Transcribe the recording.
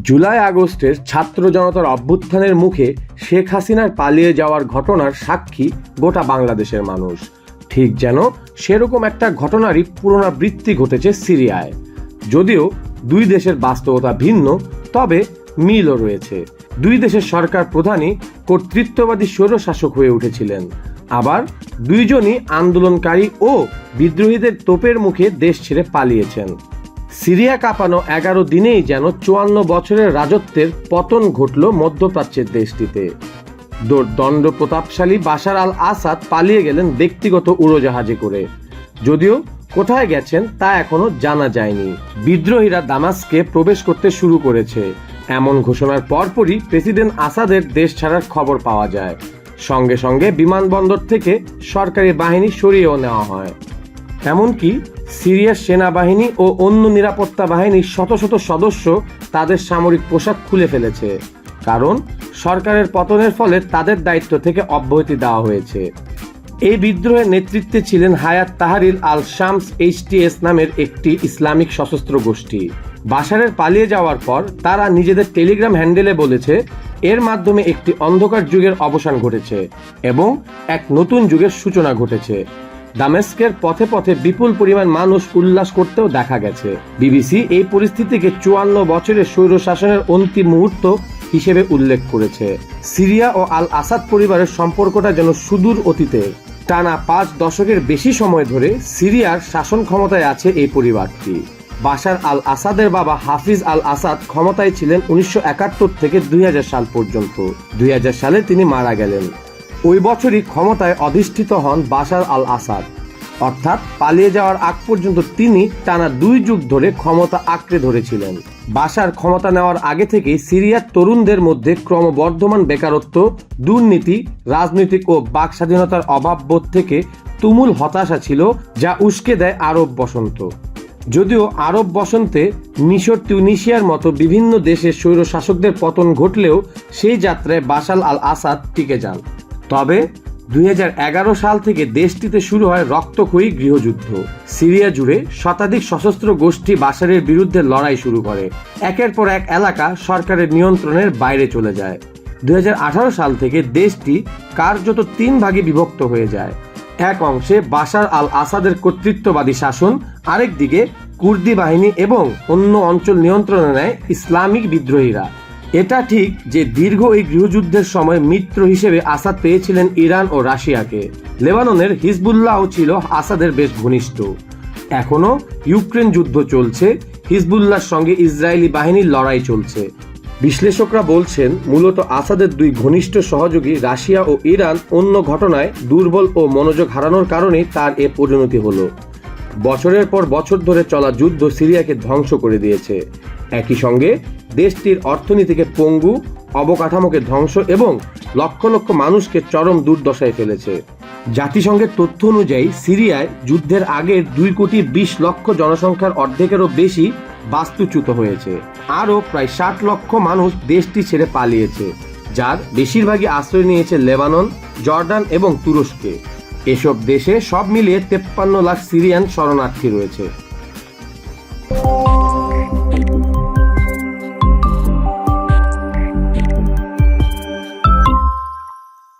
জুলাই আগস্টের ছাত্র জনতার অভ্যুত্থানের মুখে শেখ হাসিনার পালিয়ে যাওয়ার ঘটনার সাক্ষী গোটা বাংলাদেশের মানুষ। ঠিক যেন সেরকম একটা ঘটনারই পুনরাবৃত্তি ঘটেছে সিরিয়ায়। যদিও দুই দেশের বাস্তবতা ভিন্ন, তবে মিলও রয়েছে। দুই দেশের সরকার প্রধানই কর্তৃত্ববাদী স্বৈরশাসক হয়ে উঠেছিলেন। আবার দুইজনই আন্দোলনকারী ও বিদ্রোহীদের তোপের মুখে দেশ ছেড়ে পালিয়েছেন। সিরিয়া কাঁপানো এগারো দিনেই যেন চুয়ান্ন বছরের রাজত্বের পতন ঘটল মধ্যপ্রাচ্যের দেশটিতে। দণ্ড প্রতাপশালী বাশার আল আসাদ পালিয়ে গেলেন ব্যক্তিগত উড়োজাহাজে করে। যদিও কোথায় গেছেন তা এখনও জানা যায়নি। বিদ্রোহীরা দামাসকে প্রবেশ করতে শুরু করেছে। এমন ঘোষণার পরপরই প্রেসিডেন্ট আসাদের দেশ ছাড়ার খবর পাওয়া যায়। সঙ্গে সঙ্গে বিমানবন্দর থেকে সরকারি বাহিনী সরিয়েও নেওয়া হয়। এমনকি সিরিয়ার সেনাবাহিনী ও অন্য নিরাপত্তা বাহিনীর শত শত সদস্য তাদের সামরিক পোশাক খুলে ফেলেছে। কারণ, সরকারের পতনের ফলে তাদের দায়িত্ব থেকে অব্যাহতি দেওয়া হয়েছে। এই বিদ্রোহের নেতৃত্বে ছিলেন হায়াত তাহারিল আল শামস এইচটিএস নামের একটি ইসলামিক সশস্ত্র গোষ্ঠী। বাশারের পালিয়ে যাওয়ার পর তারা নিজেদের টেলিগ্রাম হ্যান্ডেলে বলেছে, এর মাধ্যমে একটি অন্ধকার যুগের অবসান ঘটেছে এবং এক নতুন যুগের সূচনা ঘটেছে। দামেস্কের পথে পথে বিপুল পরিমাণ মানুষ উল্লাস করতেও দেখা গেছে। বিবিসি এই পরিস্থিতিকে চুয়ান্ন বছরের স্বৈর শাসনের অন্তিম মুহূর্ত হিসেবে উল্লেখ করেছে। সিরিয়া ও আল আসাদ পরিবারের সম্পর্কটা যেন সুদূর অতীতে। টানা পাঁচ দশকের বেশি সময় ধরে সিরিয়ার শাসন ক্ষমতায় আছে এই পরিবারটি। বাশার আল আসাদের বাবা হাফিজ আল আসাদ ক্ষমতায় ছিলেন উনিশশো একাত্তর থেকে দুই হাজার সাল পর্যন্ত। দুই হাজার সালে তিনি মারা গেলেন। ওই বছরই ক্ষমতায় অধিষ্ঠিত হন বাশার আল আসাদ। অর্থাৎ পালিয়ে যাওয়ার আগ পর্যন্ত তিনি টানা দুই যুগ ধরে ক্ষমতা আঁকড়ে ধরেছিলেন। বাসার ক্ষমতা নেওয়ার আগে থেকেই সিরিয়ার তরুণদের মধ্যে ক্রমবর্ধমান বেকারত্ব, দুর্নীতি, রাজনৈতিক ও বাক স্বাধীনতার অভাব বোধ থেকে তুমুল হতাশা ছিল, যা উস্কে দেয় আরব বসন্ত। যদিও আরব বসন্তে মিশর টিউনিশিয়ার মতো বিভিন্ন দেশের স্বৈর শাসকদের পতন ঘটলেও সেই যাত্রায় বাশাল আল আসাদ টিকে যান। তবে দুই হাজার এগারো সাল থেকে দেশটিতে শুরু হয় রক্তক্ষয়ী গৃহযুদ্ধ। সিরিয়া জুড়ে শতাধিক সশস্ত্র গোষ্ঠী বাসারের বিরুদ্ধে লড়াই শুরু করে। একের পর এক এলাকা সরকারের নিয়ন্ত্রণের বাইরে চলে যায়। দুই হাজার আঠারো সাল থেকে দেশটি কার্যত তিন ভাগে বিভক্ত হয়ে যায়। এক অংশে বাশার আল আসাদের কর্তৃত্ববাদী শাসন, আরেক দিকে কুর্দি বাহিনী এবং অন্য অঞ্চল নিয়ন্ত্রণে নেয় ইসলামিক বিদ্রোহীরা। এটা ঠিক যে দীর্ঘ এই গৃহযুদ্ধের সময় মিত্র হিসেবে আসাদ পেয়েছিলেন ইরান ও রাশিয়াকে। লেবাননের হিজবুল্লাহও ছিল আসাদের বেশ ঘনিষ্ঠ। এখনও ইউক্রেন যুদ্ধ চলছে, হিজবুল্লাহর সঙ্গে ইসরায়েলি বাহিনীর লড়াই চলছে। বিশ্লেষকরা বলছেন, মূলত আসাদের দুই ঘনিষ্ঠ সহযোগী রাশিয়া ও ইরান অন্য ঘটনায় দুর্বল ও মনোযোগ হারানোর কারণেই তার এ পরিণতি হলো। বছরের পর বছর ধরে চলা যুদ্ধ সিরিয়াকে ধ্বংস করে দিয়েছে। একই সঙ্গে দেশটির অর্থনীতিকে পঙ্গু, অবকাঠামোকে ধ্বংস এবং লক্ষ লক্ষ মানুষকে চরম দুর্দশায় ফেলেছে। জাতিসংঘের তথ্য অনুযায়ী, সিরিয়ায় যুদ্ধের আগে দুই কোটি বিশ লক্ষ জনসংখ্যার অর্ধেকেরও বেশি বাস্তুচ্যুত হয়েছে। আরও প্রায় ষাট লক্ষ মানুষ দেশটি ছেড়ে পালিয়েছে, যার বেশিরভাগই আশ্রয় নিয়েছে লেবানন, জর্ডান এবং তুরস্কে। এসব দেশে সব মিলিয়ে তেপ্পান্ন লাখ সিরিয়ান শরণার্থী রয়েছে।